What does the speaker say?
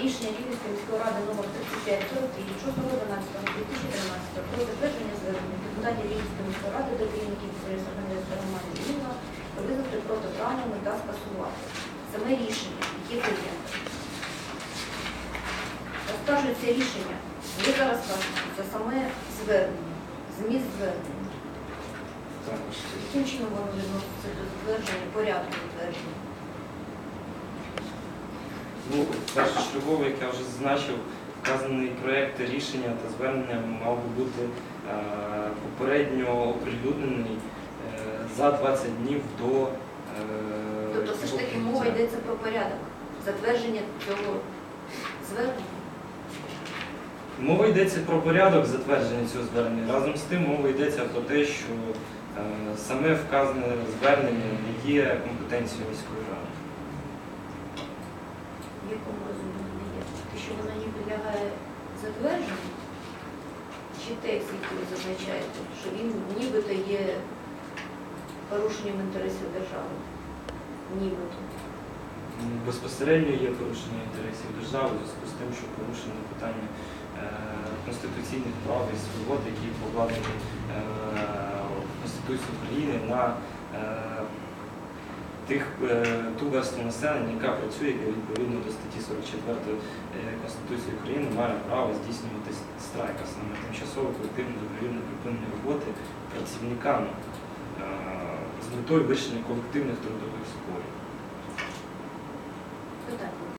рішення Львівської міської ради номер 3543 від 6.12.2013 про затвердження звернення депутатів Львівської міської ради до керівників організації Романі Львівна визнати протиправними та скасувати. Саме рішення, яке прийнято. Розкажуть це рішення. Ви зараз кажете, це саме звернення, зміст звернення. Яким чином воно відноситься до затвердження, порядку затвердження? Ну, першочергово, як я вже зазначив, вказаний проєкт рішення та звернення мав би бути е, попередньо оприлюднений е, за 20 днів до. е, Тобто все ж таки його мова прийняття. йдеться про порядок затвердження цього звернення. Мова йдеться про порядок затвердження цього звернення. Разом з тим мова йдеться про те, що е, саме вказане звернення не є компетенцією міської ради. Якому розумінні є? Те, що вона не підлягає затвердженню, чи текст, який ви зазначаєте, що він нібито є порушенням інтересів держави. Нібито. Безпосередньо є порушення інтересів держави в зв'язку з тим, що порушено питання е, конституційних прав і свобод, які покладені е, в Конституції України на е, тих, е, ту версту населення, яка працює, яка відповідно до статті 44 е, Конституції України має право здійснювати страйк, а саме тимчасово колективне добровільне припинення роботи працівниками е, з метою вирішення колективних трудових спорів.